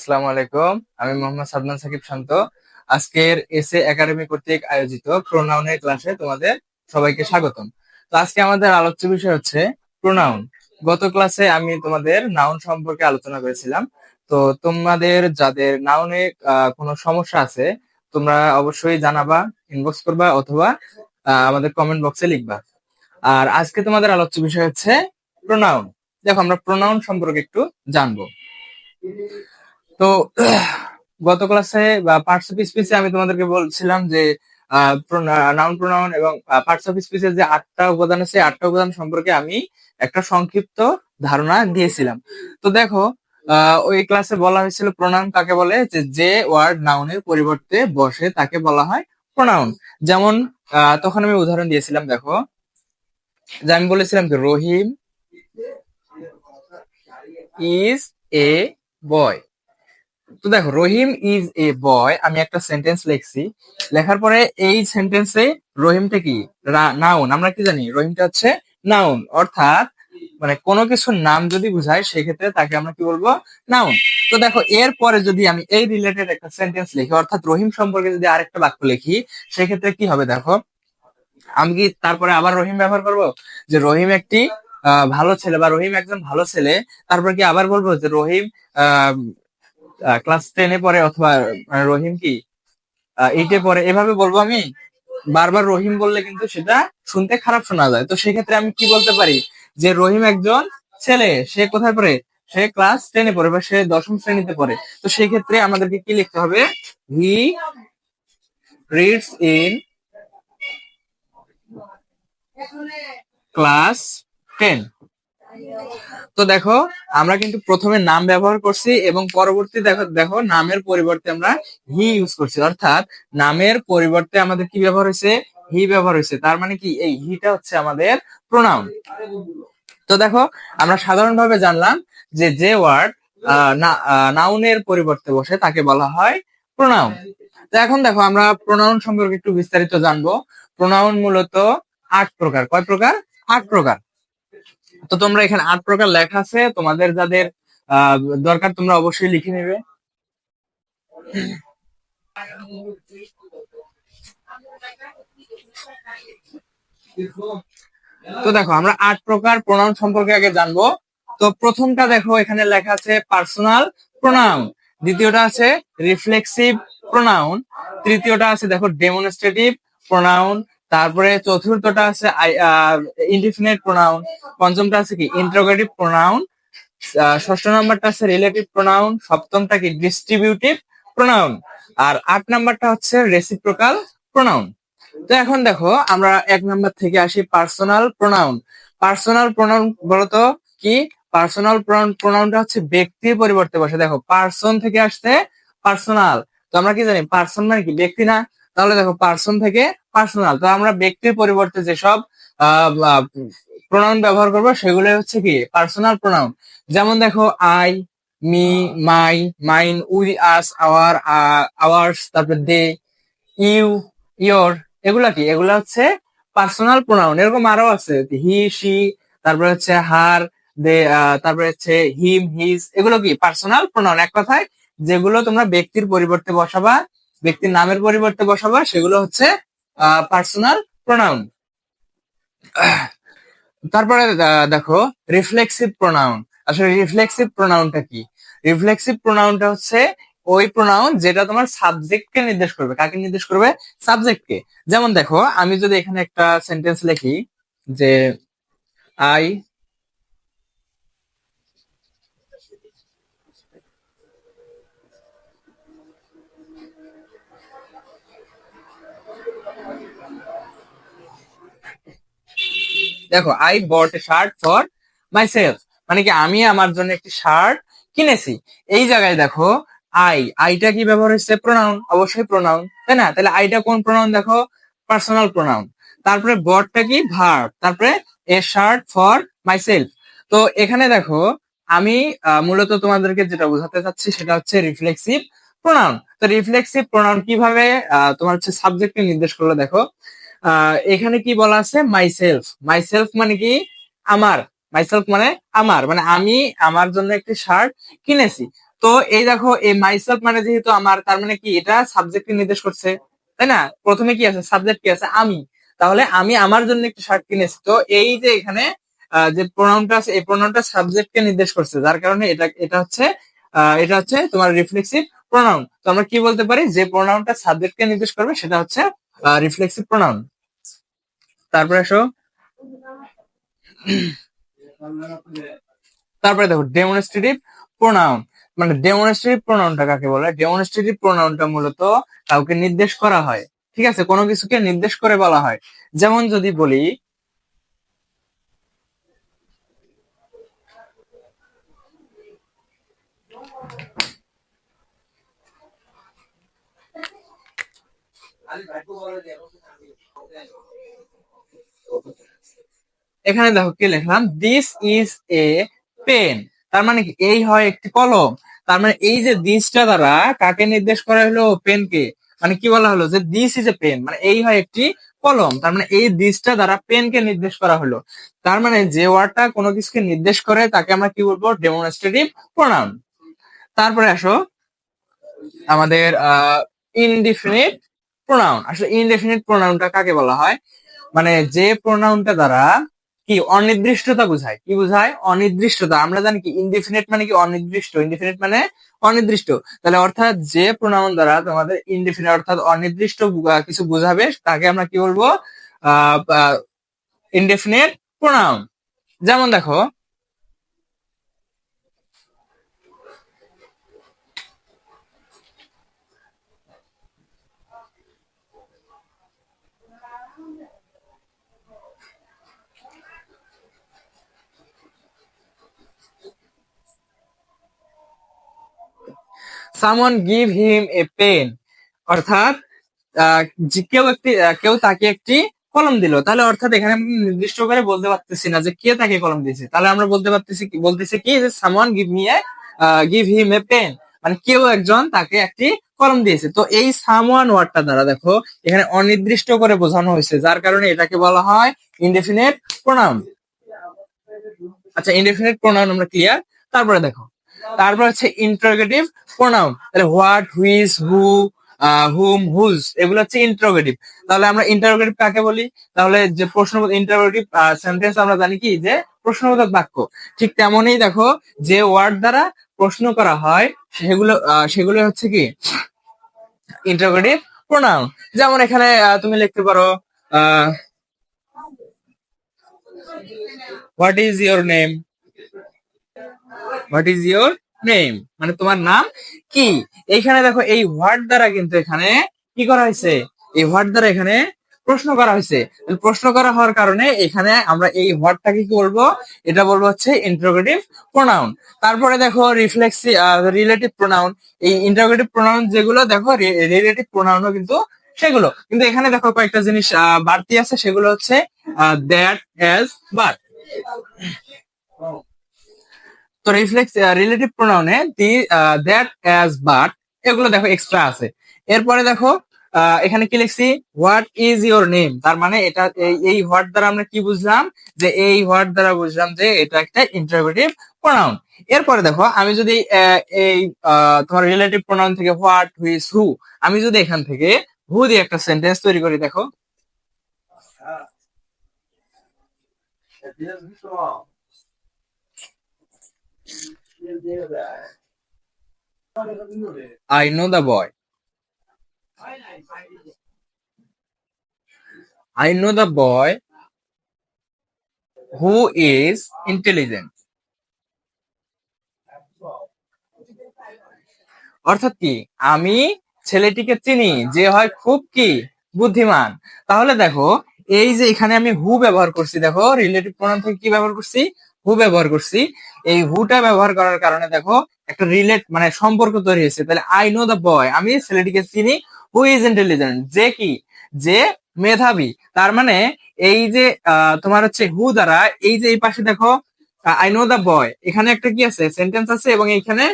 আসসালামু আলাইকুম। আমি মোহাম্মদ সাদমান সাকিব শান্ত। আজকের এসএ একাডেমি কর্তৃক আয়োজিত প্রোনাউনের ক্লাসে তোমাদের সবাইকে স্বাগতম। তো আজকে আমাদের আলোচ্য বিষয় হচ্ছে প্রোনাউন। গত ক্লাসে আমি তোমাদের নাউন সম্পর্কে আলোচনা করেছিলাম। তো তোমাদের যাদের নাউনে কোনো সমস্যা আছে, তোমরা অবশ্যই জানাবা ইনবক্স করবা অথবা আমাদের কমেন্ট বক্সে লিখবা। আর আজকে তোমাদের আলোচ্য বিষয় হচ্ছে প্রোনাউন। দেখো, আমরা প্রোনাউন সম্পর্কে একটু জানব। তো গত ক্লাসে বা পার্টস অফ স্পিচে আমি তোমাদেরকে বলছিলাম যে নাউন প্রোনাউন এবং পার্টস অফ স্পিচের যে আটটা উপাদান আছে আটটা উপাদান সম্পর্কে আমি একটা সংক্ষিপ্ত ধারণা দিয়েছিলাম। তো দেখো ওই ক্লাসে বলা হয়েছিল প্রোনাউন কাকে বলে? যে যে ওয়ার্ড নাউনের পরিবর্তে বসে তাকে বলা হয় প্রোনাউন যেমন তখন আমি উদাহরণ দিয়েছিলাম, দেখো। যে আমি বলেছিলাম যে, রহিম ইজ এ বয় তো দেখো, রহিম ইজ এ বয় আমি একটা সেন্টেন্স লিখছি। লেখার পরে এই সেন্টেন্সে রহিমটা কি? নাউন আমরা কি জানি? রহিমটা হচ্ছে নাউন অর্থাৎ মানে কোনো কিছুর নাম যদি বুঝায়, সেক্ষেত্রে তাকে আমরা কি বলব? নাউন তো দেখো এর পরে যদি আমি এই রিলেটেড একটা সেন্টেন্স লিখি, অর্থাৎ রহিম সম্পর্কে যদি আরেকটা বাক্য লিখি, সেক্ষেত্রে কি হবে দেখো? আমি কি তারপরে আবার রহিম ব্যবহার করব? যে রহিম একটি ভালো ছেলে বা রহিম একজন ভালো ছেলে, তারপর কি আবার বলব যে রহিম ক্লাস টেনে পরে অথবা রহিম কি? এইটে পরে এভাবে বলব আমি, বারবার রহিম বললে কিন্তু সেটা শুনতে খারাপ শোনা যায়। তো সেক্ষেত্রে আমি কি বলতে পারি? যে রহিম একজন ছেলে, সে কোথায় পড়ে? সে ক্লাস টেনে পড়ে বা সে দশম শ্রেণীতে পড়ে। তো সেই ক্ষেত্রে আমাদেরকে কি লিখতে হবে? He reads in class ten তো দেখো, আমরা কিন্তু প্রথমে নাম ব্যবহার করছি এবং পরবর্তী দেখো দেখো নামের পরিবর্তে আমরা হি ইউজ করছি। অর্থাৎ নামের পরিবর্তে আমাদের কি ব্যবহার হয়েছে? হি ব্যবহার হয়েছে। তার মানে কি? এই হিটা হচ্ছে আমাদের প্রোনাউন তো দেখো, আমরা সাধারণভাবে জানলাম যে যে ওয়ার্ড নাউনের পরিবর্তে বসে তাকে বলা হয় প্রোনাউন তো এখন দেখো, আমরা প্রোনাউন সম্পর্কে একটু বিস্তারিত জানব। প্রোনাউন মূলত আট প্রকার। কয় প্রকার? আট প্রকার। তো তোমরা এখানে আট প্রকার লেখা আছে। তোমাদের যাদের দরকার তোমরা অবশ্যই লিখে নেবে। তো দেখো, আমরা আট প্রকার প্রোনাউন সম্পর্কে আগে জানব। তো প্রথমটা দেখো, এখানে লেখা আছে পার্সোনাল প্রোনাউন দ্বিতীয়টা আছে রিফ্লেক্সিভ প্রোনাউন তৃতীয়টা আছে দেখো ডেমনস্ট্রেটিভ প্রোনাউন তারপরে চতুর্থটা আছে ইনডিফিনিট প্রোনাউন পঞ্চমটা আছে কি ইন্টারোগেটিভ প্রোনাউন ষষ্ঠ নাম্বারটা আছে রিলেটিভ প্রোনাউন সপ্তমটা কি ডিস্ট্রিবিউটিভ প্রোনাউন আর আট নাম্বারটা হচ্ছে রেসিপ্রোকাল প্রোনাউন তো এখন দেখো, আমরা এক নাম্বার থেকে আসি পার্সোনাল প্রোনাউন পার্সোনাল প্রোনাউন বলতো কি পার্সোনাল প্রোনাউনটা হচ্ছে ব্যক্তির পরিবর্তে বসে। দেখো পার্সন থেকে আসছে পার্সোনাল তো আমরা কি জানি পার্সন মানে কি, ব্যক্তি না। তাহলে দেখো পার্সন থেকে পার্সোনাল তো আমরা ব্যক্তির পরিবর্তে যেসব প্রোনাউন ব্যবহার করব সেগুলো হচ্ছে কি? পার্সোনাল প্রোনাউন যেমন দেখো I me my mine we us our ours তারপর দে ইউ ইয়োর এগুলা কি? এগুলা হচ্ছে পার্সোনাল প্রোনাউন এরকম আরও আছে হি সি তারপরে হচ্ছে হার দে তারপরে হচ্ছে হিম হিজ এগুলো কি? পার্সোনাল প্রোনাউন এক কথায় যেগুলো তোমরা ব্যক্তির পরিবর্তে বসাবা ব্যক্তির নামের পরিবর্তে বসাবা, সেগুলো হচ্ছে পার্সোনাল প্রোনাউন তারপরে দেখো রিফ্লেক্সিভ প্রোনাউন আসলে রিফ্লেক্সিভ প্রোনাউনটা কি? রিফ্লেক্সিভ প্রোনাউনটা হচ্ছে ওই প্রোনাউন যেটা তোমার সাবজেক্টকে নির্দেশ করবে। কাকে নির্দেশ করবে? সাবজেক্টকে যেমন দেখো, আমি যদি এখানে একটা সেন্টেন্স লিখি যে আই দেখো I bought a shirt for myself মানে কি, আমি আমার জন্য একটি শার্ট কিনেছি। এই জায়গায় দেখো আই আইটা কি ব্যবহার হচ্ছে প্রোনাউন অবশ্যই প্রোনাউন তাই না? তাহলে আইটা কোন প্রোনাউন দেখো? পার্সোনাল প্রোনাউন তারপরে বটটা কি? ভার্ব তারপরে a shirt for myself তো এখানে দেখো, আমি মূলত তোমাদেরকে যেটা বোঝাতে চাচ্ছি সেটা হচ্ছে রিফ্লেক্সিভ প্রোনাউন তো রিফ্লেক্সিভ প্রোনাউন কীভাবে তোমার হচ্ছে সাবজেক্টকে নির্দেশ করল দেখো? এখানে কি বলা আছে? মাই সেলফ মাই সেলফ মানে কি? আমার। মাইসেলফ মানে আমার। মানে আমি আমার জন্য একটি শার্ট কিনেছি। তো এই দেখো, এই মাইসেলফ মানে যেহেতু আমার, তার মানে কি? এটা সাবজেক্টকে নির্দেশ করছে। তাই না? প্রথমে কি আছে? সাবজেক্ট কি আছে? আমি। তাহলে আমি আমার জন্য একটা শার্ট কিনেছি। তো এই যে এখানে যে প্রোনাউনটা আছে, এই প্রোনাউনটা সাবজেক্টকে নির্দেশ করছে। যার কারণে এটা এটা হচ্ছে এটা হচ্ছে তোমার রিফ্লেক্সিভ প্রোনাউন তো আমরা কি বলতে পারি? যে প্রোনাউনটা সাবজেক্টকে নির্দেশ করবে, সেটা হচ্ছে রিফ্লেক্সিভ প্রোনাউন তারপরে আসো। তারপরে দেখো ডেমনস্ট্রেটিভ প্রোনাউন মানে ডেমনস্ট্রেটিভ প্রোনাউনটা কাকে বলে? ডেমনস্ট্রেটিভ প্রোনাউনটা মূলত কাউকে নির্দেশ করা হয়। ঠিক আছে? কোনো কিছুকে নির্দেশ করে বলা হয়। যেমন যদি বলি এখানে দেখো কি লিখলাম? দিস ইজ এ পেন তার মানে কি? এই হয় একটি কলম। তার মানে এই যে দিসটা দ্বারা কাকে নির্দেশ করা হলো? পেনকে মানে কি বলা হলো? যে দিস ইজ এ পেন মানে এই হয় একটি কলম। তার মানে এই দিসটা দ্বারা পেনকে নির্দেশ করা হলো। তার মানে যে ওয়ার্ডটা কোনো কিছুকে নির্দেশ করে, তাকে আমরা কি বলব? ডেমনস্ট্রেটিভ প্রোনাউন তারপরে আসো আমাদের ইনডিফিনিট প্রোনাউন আসলে ইনডেফিনিট প্রোনাউনটা কাকে বলা হয়? মানে যে প্রোনাউনটা দ্বারা কি অনির্দিষ্টতা বোঝায়। কি বোঝায়? অনির্দিষ্টতা। আমরা জানি কি ইনডিফিনিট মানে কি অনির্দিষ্ট? ইনডিফিনিট মানে অনির্দিষ্ট। তাহলে অর্থাৎ যে প্রোনাউন দ্বারা তোমাদের ইনডিফিনিট অর্থাৎ অনির্দিষ্ট কিছু বোঝাবে, তাকে আমরা কি বলব? ইনডেফিনিট প্রোনাউন যেমন দেখো সামন গিভ হিম এ পেন অর্থাৎ কেউ একটি কেউ তাকে একটি কলম দিল। তাহলে অর্থাৎ এখানে নির্দিষ্ট করে বলতে পারতেছি না যে কে তাকে কলম দিয়েছে। তাহলে আমরা বলতে পারতেছি বলতেছি কি যে someone give me a give him a pen মানে কেউ একজন তাকে একটি কলম দিয়েছে। তো এই সামওয়ান ওয়ার্ডটা দ্বারা দেখো, এখানে অনির্দিষ্ট করে বোঝানো হয়েছে, যার কারণে এটাকে বলা হয় ইনডেফিনেট প্রোনাউন আচ্ছা ইনডেফিনেট প্রোনাউন আমরা ক্লিয়ার তারপরে দেখো। তারপর হচ্ছে ইন্টারোগেটিভ প্রোনাউন তাহলে what which who whom whose এগুলো হচ্ছে ইন্টারোগেটিভ তাহলে আমরা ইন্টারোগেটিভ কাকে বলি? তাহলে যে প্রশ্ন ইন্টারোগেটিভ সেন্টেন্স আমরা জানি কি? যে প্রশ্নবোধক বাক্য। ঠিক তেমনই দেখো, যে ওয়ার্ড দ্বারা প্রশ্ন করা হয়, সেগুলো সেগুলো হচ্ছে কি? ইন্টারোগেটিভ প্রোনাউন যেমন এখানে তুমি লিখতে পারো what is your name what is your name মানে তোমার নাম কি? এইখানে দেখো এই হোয়াট দ্বারা কিন্তু এখানে কি করা হয়েছে? এই হোয়াট দ্বারা এখানে প্রশ্ন করা হয়েছে। প্রশ্ন করা হওয়ার কারণে এখানে আমরা এই হোয়াটটাকে কি বলব? এটা বলব হচ্ছে ইন্টারোগেটিভ প্রোনাউন তারপরে দেখো রিফ্লেক্সি রিলেটিভ প্রোনাউন এই ইন্টারোগেটিভ প্রোনাউন যেগুলো, দেখো রিলেটিভ প্রোনাউনও কিন্তু সেগুলো। কিন্তু এখানে দেখো কয়েকটা জিনিস বাড়তি আছে। সেগুলো হচ্ছে দ্যাট অ্যাজ বাট তো রিফ্লেক্স রিলেটিভ প্রোনাউনে দি দ্যাট অ্যাজ বাট এগুলো দেখো এক্সট্রা আছে। এরপরে দেখো আহ, এখানে কি লিখছি? হোয়াট ইজ ইওর নেম তার মানে এটা এই- হোয়াট দ্বারা আমরা কি বুঝলাম? যে এই হোয়াট দ্বারা বুঝলাম যে এটা একটা ইন্টারোগেটিভ প্রোনাউন এরপরে দেখো আমি যদি আহ, এই আহ, তোমার রিলেটিভ প্রোনাউন থেকে হোয়াট হুইজ হু আমি যদি এখান থেকে হু দিয়ে একটা সেন্টেন্স তৈরি করি দেখো। I know the boy I know the boy who is intelligent. অর্থাৎ কি? আমি ছেলেটিকে চিনি, যে হয় খুব কি? বুদ্ধিমান। তাহলে দেখো, এই যে এখানে আমি হু ব্যবহার করছি, দেখো রিলেটিভ প্রোনাউন থেকে কি ব্যবহার করছি? হু ব্যবহার করছি। এই হুটা ব্যবহার করার কারণে দেখো একটা রিলেট মানে সম্পর্ক তৈরি হয়েছে। তাহলে আই নো দ্য বয় আমি ছেলেটিকে চিনি হু ইজ ইন্টেলিজেন্ট যে কি? যে মেধাবী। তার মানে এই যে তোমার হচ্ছে হু দ্বারা এই যে এই পাশে দেখো আই নো দ্য বয় এখানে একটা কি আছে? সেন্টেন্স আছে এবং এখানে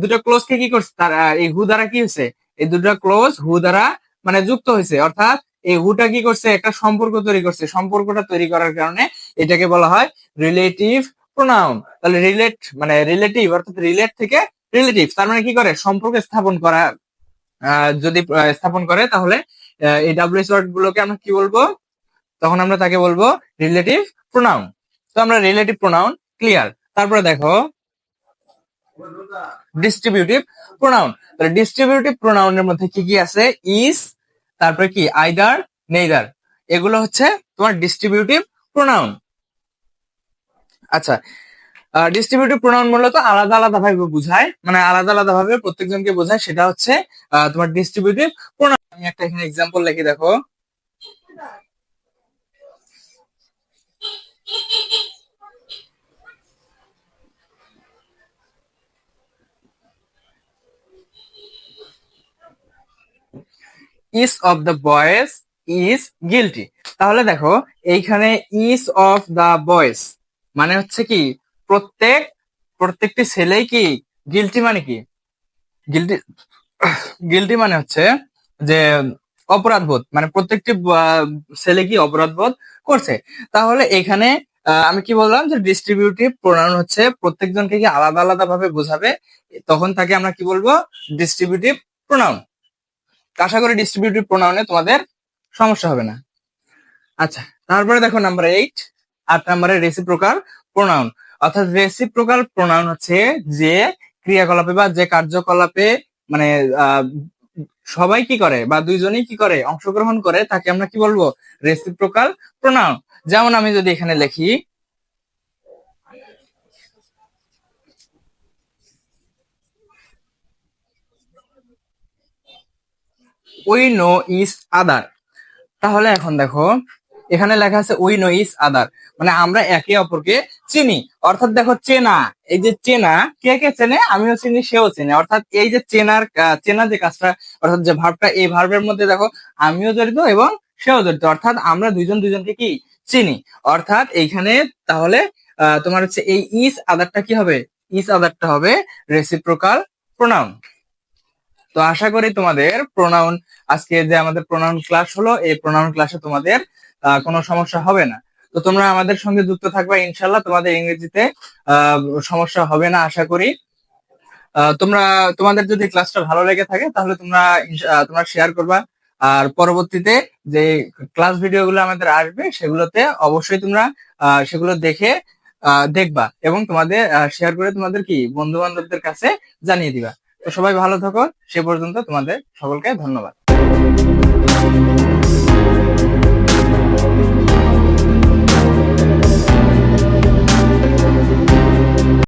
দুটো ক্লোজ কে কি করছে? তার এই হু দ্বারা কি হয়েছে? এই দুটো ক্লোজ হু দ্বারা মানে যুক্ত হয়েছে। অর্থাৎ এই হুটা কি করছে? একটা সম্পর্ক তৈরি করছে। সম্পর্কটা তৈরি করার কারণে এটাকে বলা হয় রিলেটিভ প্রোনাউন তাহলে রিলেট মানে রিলেটিভ অর্থাৎ রিলেট থেকে রিলেটিভ তার মানে কি করে? সম্পর্ক স্থাপন করা যদি স্থাপন করে, তাহলে এই ডাব্লিউএস ওয়ার্ড গুলোকে আমরা কি বলব? তখন আমরা তাকে বলব রিলেটিভ প্রোনাউন তো আমরা রিলেটিভ প্রোনাউন ক্লিয়ার তারপরে দেখো ডিস্ট্রিবিউটিভ প্রোনাউন তাহলে ডিস্ট্রিবিউটিভ প্রোনাউনের মধ্যে কি কি আছে? ইস তারপরে কি? আইদার নেইদার এগুলো হচ্ছে তোমার ডিস্ট্রিবিউটিভ প্রোনাউন আচ্ছা ডিস্ট্রিবিউটিভ প্রোনাউন মূলত আলাদা আলাদা ভাবে বোঝায়। মানে আলাদা আলাদা ভাবে প্রত্যেকজনকে বোঝায়, সেটা হচ্ছে তোমার ডিস্ট্রিবিউটিভ প্রোনাউন আমি একটা এখানে এক্সাম্পল লিখে দেখো। Each of the boys is guilty তাহলে দেখো, এইখানে ইস অফ দ্য বয়েজ মানে হচ্ছে কি, প্রত্যেক, প্রত্যেকটি ছেলেই কি গিলটি মানে কি? গিলটি গিলটি মানে হচ্ছে যে অপরাধবোধ মানে প্রত্যেকটি ছেলে কি অপরাধবোধ করছে। তাহলে এখানে আমি কি বললাম যে ডিস্ট্রিবিউটিভ প্রোনাউন হচ্ছে প্রত্যেকজনকে কি আলাদা আলাদা ভাবে বোঝাবে, তখন তাকে আমরা কি বলব? ডিস্ট্রিবিউটিভ প্রোনাউন আশা করি ডিস্ট্রিবিউটিভ প্রোনাউনে তোমাদের সমস্যা হবে না। আচ্ছা তারপরে দেখো নাম্বার এইট আট নাম্বারে রেসিপ্রোকাল প্রোনাউন অর্থাৎ রেসিপ্রোকাল প্রোনাউন হচ্ছে যে ক্রিয়াকলাপে বা যে কার্যকলাপে মানে সবাই কি করে বা দুইজনেই কি করে, অংশগ্রহণ করে, তাকে আমরা কি বলব? রেসিপ্রোকাল প্রোনাউন যেমন আমি যদি এখানে লিখি উই নো ইস আদার তাহলে এখন দেখো এখানে লেখা আছে উই নো ইস আদার। মানে আমরা একে অপরকে চিনি। অর্থাৎ দেখো চেনা, এই যে চেনা, কে কে চেনে? আমিও চিনি, সেও চেনে। অর্থাৎ এই যে চেনার চেনা যে কাজটা, অর্থাৎ যে ভাবটা এই ভার্বের মধ্যে দেখো, আমিও জড়িত এবং সেও জড়িত। অর্থাৎ আমরা দুইজন দুইজনকে কি? চিনি। অর্থাৎ এইখানে তাহলে তোমার হচ্ছে এই ইস আদারটা কি হবে? ইস আদারটা হবে রেসিপ্রোকাল প্রোনাউন তো আশা করি তোমাদের প্রোনাউন আজকে যে আমাদের প্রোনাউন ক্লাস হলো, এই প্রোনাউন ক্লাসে তোমাদের কোনো সমস্যা হবে না। তো তোমরা আমাদের সঙ্গে যুক্ত থাকবে ইনশাল্লাহ তোমাদের ইংরেজিতে সমস্যা হবে না, আশা করি। তোমরা, তোমাদের যদি ক্লাসটা ভালো লেগে থাকে, তাহলে তোমরা তোমরা শেয়ার করবা। আর পরবর্তীতে যে ক্লাস ভিডিওগুলো আমাদের আসবে, সেগুলোতে অবশ্যই তোমরা সেগুলো দেখে দেখবা এবং তোমাদের শেয়ার করে তোমাদের কি বন্ধু বান্ধবদের কাছে জানিয়ে দিবা। তো সবাই ভালো থাকো, সে পর্যন্ত তোমাদের সকলকে ধন্যবাদ।